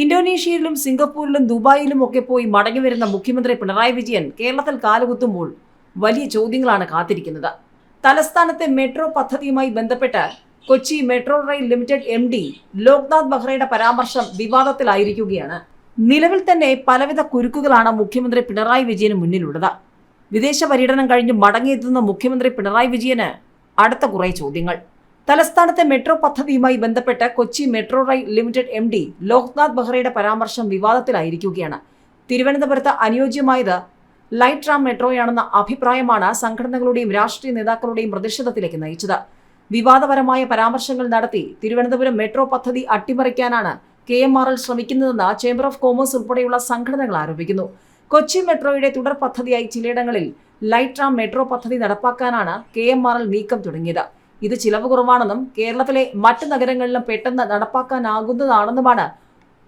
ഇന്തോനേഷ്യയിലും സിംഗപ്പൂരിലും ദുബായിലും ഒക്കെ പോയി മടങ്ങി വരുന്ന മുഖ്യമന്ത്രി പിണറായി വിജയൻ കേരളത്തിൽ കാലുകുത്തുമ്പോൾ വലിയ ചോദ്യങ്ങളാണ് കാത്തിരിക്കുന്നത്. തലസ്ഥാനത്തെ മെട്രോ പദ്ധതിയുമായി ബന്ധപ്പെട്ട് Kochi metro rail limited M D Loknath ബെഹ്റയുടെ പരാമർശം വിവാദത്തിലായിരിക്കുകയാണ്. നിലവിൽ തന്നെ പലവിധ കുരുക്കുകളാണ് മുഖ്യമന്ത്രി പിണറായി വിജയന് മുന്നിലുള്ളത്. വിദേശ പര്യടനം കഴിഞ്ഞ് മടങ്ങിയെത്തുന്ന മുഖ്യമന്ത്രി പിണറായി വിജയന് അടുത്ത കുറേ ചോദ്യങ്ങൾ. തലസ്ഥാനത്തെ മെട്രോ പദ്ധതിയുമായി ബന്ധപ്പെട്ട് Kochi metro rail limited M D Loknath ബെഹ്റയുടെ പരാമർശം വിവാദത്തിലായിരിക്കുകയാണ്. തിരുവനന്തപുരത്ത് അനുയോജ്യമായത് ലൈറ്റ് റാം മെട്രോയാണെന്ന അഭിപ്രായമാണ് സംഘടനകളുടെയും രാഷ്ട്രീയ നേതാക്കളുടെയും പ്രതിഷേധത്തിലേക്ക് നയിച്ചത്. വിവാദപരമായ പരാമർശങ്ങൾ നടത്തി തിരുവനന്തപുരം മെട്രോ പദ്ധതി അട്ടിമറിക്കാനാണ് കെ എം ആർ എൽ ശ്രമിക്കുന്നതെന്ന് ചേംബർ ഓഫ് കോമേഴ്സ് ഉൾപ്പെടെയുള്ള സംഘടനകൾ ആരോപിക്കുന്നു. കൊച്ചി മെട്രോയുടെ തുടർ പദ്ധതിയായി ചിലയിടങ്ങളിൽ ലൈറ്റ് റാം മെട്രോ പദ്ധതി നടപ്പാക്കാനാണ് കെ എം ആർ എൽ നീക്കം തുടങ്ങിയത്. ഇത് ചിലവ് കുറവാണെന്നും കേരളത്തിലെ മറ്റ് നഗരങ്ങളിലും പെട്ടെന്ന് നടപ്പാക്കാനാകുന്നതാണെന്നുമാണ്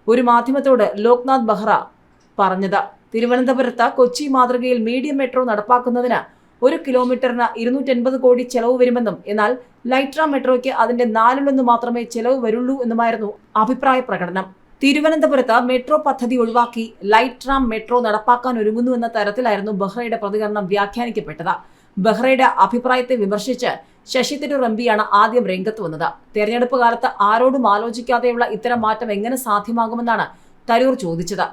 ഒരു മാധ്യമത്തോട് ലോക്നാഥ് ബെഹ്റ പറഞ്ഞത്. തിരുവനന്തപുരത്ത് കൊച്ചി മാതൃകയിൽ മീഡിയം മെട്രോ നടപ്പാക്കുന്നതിന് ഒരു കിലോമീറ്ററിന് ഇരുന്നൂറ്റൻപത് കോടി ചെലവ് വരുമെന്നും എന്നാൽ റാം മെട്രോയ്ക്ക് അതിന്റെ നാലിലൊന്ന് മാത്രമേ ചെലവ് വരുള്ളൂ എന്നുമായിരുന്നു അഭിപ്രായ പ്രകടനം. തിരുവനന്തപുരത്ത് മെട്രോ പദ്ധതി ഒഴിവാക്കി ലൈറ്റ് മെട്രോ നടപ്പാക്കാൻ ഒരുങ്ങുന്നു എന്ന തരത്തിലായിരുന്നു ബെഹ്റയുടെ പ്രതികരണം വ്യാഖ്യാനിക്കപ്പെട്ടത്. ബെഹ്റയുടെ അഭിപ്രായത്തെ വിമർശിച്ച് ശശി തരൂർ എം പിയാണ് ആദ്യം രംഗത്ത് വന്നത്. തെരഞ്ഞെടുപ്പ് കാലത്ത് ആരോടും ആലോചിക്കാതെയുള്ള ഇത്തരം മാറ്റം എങ്ങനെ സാധ്യമാകുമെന്നാണ് തരൂർ ചോദിച്ചത്.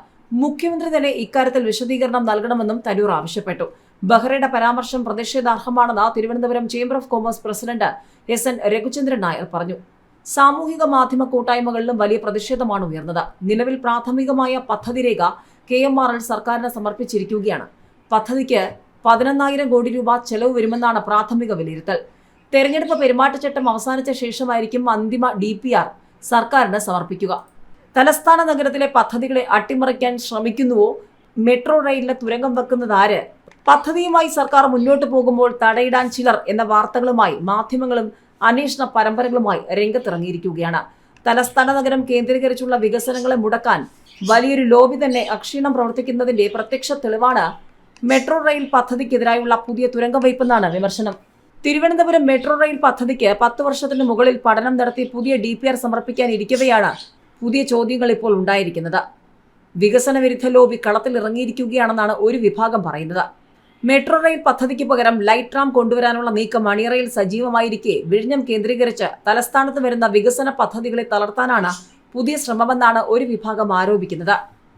മുഖ്യമന്ത്രി തന്നെ ഇക്കാര്യത്തിൽ വിശദീകരണം നൽകണമെന്നും തരൂർ ആവശ്യപ്പെട്ടു. ബഹ്റയുടെ പരാമർശം പ്രതിഷേധാർഹമാണെന്ന് Thiruvananthapuram chamber of commerce president S N Raghuchandran Nair പറഞ്ഞു. സാമൂഹിക മാധ്യമ കൂട്ടായ്മകളിലും വലിയ പ്രതിഷേധമാണ് ഉയർന്നത്. നിലവിൽ പ്രാഥമികമായ പദ്ധതി രേഖ കെ എം ആർ എൽ സർക്കാരിന് സമർപ്പിച്ചിരിക്കുകയാണ്. പദ്ധതിക്ക് പതിനൊന്നായിരം കോടി രൂപ ചെലവ് വരുമെന്നാണ് പ്രാഥമിക വിലയിരുത്തൽ. തെരഞ്ഞെടുപ്പ് പെരുമാറ്റച്ചട്ടം അവസാനിച്ച ശേഷമായിരിക്കും അന്തിമ ഡി പി ആർ സർക്കാരിന് സമർപ്പിക്കുക. തലസ്ഥാന നഗരത്തിലെ പദ്ധതികളെ അട്ടിമറിക്കാൻ ശ്രമിക്കുന്നുവോ? മെട്രോ റെയിലിന് തുരങ്കം വെക്കുന്നതാര് പദ്ധതിയുമായി സർക്കാർ മുന്നോട്ട് പോകുമ്പോൾ തടയിടാൻ ചിലർ എന്ന വാർത്തകളുമായി മാധ്യമങ്ങളും അന്വേഷണ പരമ്പരകളുമായി രംഗത്തിറങ്ങിയിരിക്കുകയാണ്. തലസ്ഥാന നഗരം കേന്ദ്രീകരിച്ചുള്ള വികസനങ്ങളെ മുടക്കാൻ വലിയൊരു ലോബി തന്നെ അക്ഷീണം പ്രവർത്തിക്കുന്നതിന്റെ പ്രത്യക്ഷ തെളിവാണ് മെട്രോ റെയിൽ പദ്ധതിക്കെതിരായുള്ള പുതിയ തുരങ്കവയ്പെന്നാണ് വിമർശനം. തിരുവനന്തപുരം മെട്രോ റെയിൽ പദ്ധതിക്ക് പത്ത് വർഷത്തിന് മുകളിൽ പഠനം നടത്തി പുതിയ ഡി പി ആർ സമർപ്പിക്കാനിരിക്കവെയാണ് പുതിയ ചോദ്യങ്ങൾ ഇപ്പോൾ ഉണ്ടായിരിക്കുന്നത്. വികസന വിരുദ്ധ ലോബി കളത്തിൽ ഇറങ്ങിയിരിക്കുകയാണെന്നാണ് ഒരു വിഭാഗം പറയുന്നത്. മെട്രോ റെയിൽ പദ്ധതിക്ക് പകരം ലൈറ്റ് ട്രാം കൊണ്ടുവരാനുള്ള നീക്കം അണിയറയിൽ സജീവമായിരിക്കെ വിഴിഞ്ഞം കേന്ദ്രീകരിച്ച് തലസ്ഥാനത്ത് വരുന്ന വികസന പദ്ധതികളെ തളർത്താനാണ് പുതിയ ശ്രമമെന്നാണ് ഒരു വിഭാഗം ആരോപിക്കുന്നത്.